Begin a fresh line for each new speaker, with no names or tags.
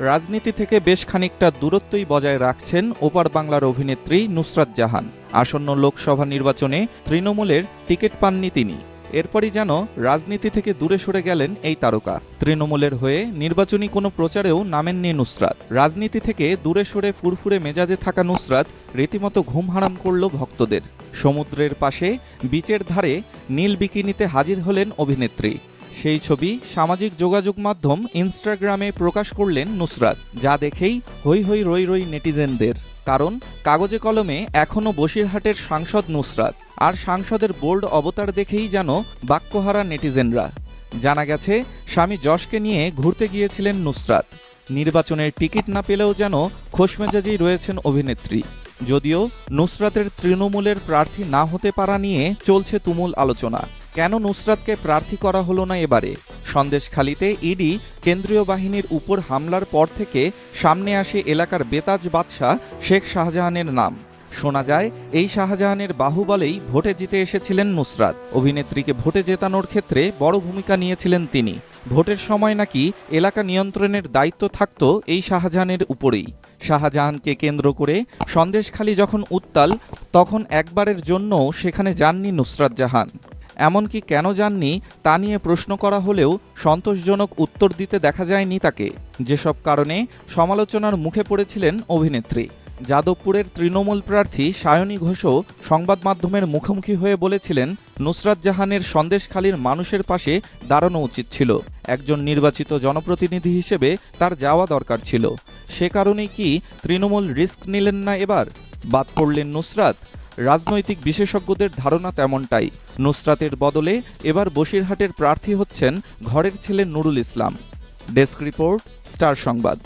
রাজনীতি থেকে বেশ খানিকটা দূরত্বই বজায় রাখছেন ওপার বাংলার অভিনেত্রী নুসরাত জাহান। আসন্ন লোকসভা নির্বাচনে তৃণমূলের টিকিট পাননি তিনি। এরপরই যেন রাজনীতি থেকে দূরে সরে গেলেন এই তারকা। তৃণমূলের হয়ে নির্বাচনী কোনো প্রচারেও নামেননি নুসরাত। রাজনীতি থেকে দূরে সরে ফুরফুরে মেজাজে থাকা নুসরাত রীতিমতো ঘুম হারাম করল ভক্তদের। সমুদ্রের পাশে, বিচের ধারে নীল বিকিনিতে হাজির হলেন অভিনেত্রী। সেই ছবি সামাজিক যোগাযোগ মাধ্যম ইনস্টাগ্রামে প্রকাশ করলেন নুসরাত, যা দেখেই হই হই রই রই নেটিজেনদের। কারণ, কাগজে কলমে এখনও বসিরহাটের সাংসদ নুসরাত, আর সাংসদের বোল্ড অবতার দেখেই যেন বাক্যহারা নেটিজেনরা। জানা গেছে, স্বামী যশকে নিয়ে ঘুরতে গিয়েছিলেন নুসরাত। নির্বাচনের টিকিট না পেলেও যেন খোশমেজাজেই রয়েছেন অভিনেত্রী। যদিও নুসরাতের তৃণমূলের প্রার্থী না হতে পারা নিয়ে চলছে তুমুল আলোচনা। কেন নুসরাতকে প্রার্থী করা হলো না এবারে? সন্দেশখালিতে ইডি কেন্দ্রীয় বাহিনীর উপর হামলার পর থেকে সামনে আসে এলাকার বেতাজ বাদশাহ শেখ শাহজাহানের নাম। শোনা যায়, এই শাহজাহানের বাহুবলেই ভোটে জিতে এসেছিলেন নুসরাত। অভিনেত্রীকে ভোটে জেতানোর ক্ষেত্রে বড় ভূমিকা নিয়েছিলেন তিনি। ভোটের সময় নাকি এলাকা নিয়ন্ত্রণের দায়িত্ব থাকত এই শাহজাহানের উপরেই। শাহজাহানকে কেন্দ্র করে সন্দেশখালী যখন উত্তাল, তখন একবারের জন্যও সেখানে যাননি নুসরাত জাহান। এমনকি কেন যাননি তা নিয়ে প্রশ্ন করা হলেও সন্তোষজনক উত্তর দিতে দেখা যায়নি তাকে। যেসব কারণে সমালোচনার মুখে পড়েছিলেন অভিনেত্রী। যাদবপুরের তৃণমূল প্রার্থী সায়নী ঘোষও সংবাদ মাধ্যমের মুখোমুখি হয়ে বলেছিলেন, নুসরাত জাহানের সন্দেশখালীর মানুষের পাশে দাঁড়ানো উচিত ছিল। একজন নির্বাচিত জনপ্রতিনিধি হিসেবে তার যাওয়া দরকার ছিল। সে কারণেই কি তৃণমূল রিস্ক নিলেন না এবার? বাদ পড়লেন নুসরাত। রাজনৈতিক বিশেষজ্ঞদের ধারণা তেমনটাই। নুসরাতের বদলে এবার বসিরহাটের প্রার্থী হচ্ছেন ঘরের ছেলে Nurul Islam. Desk report, star Sangbad.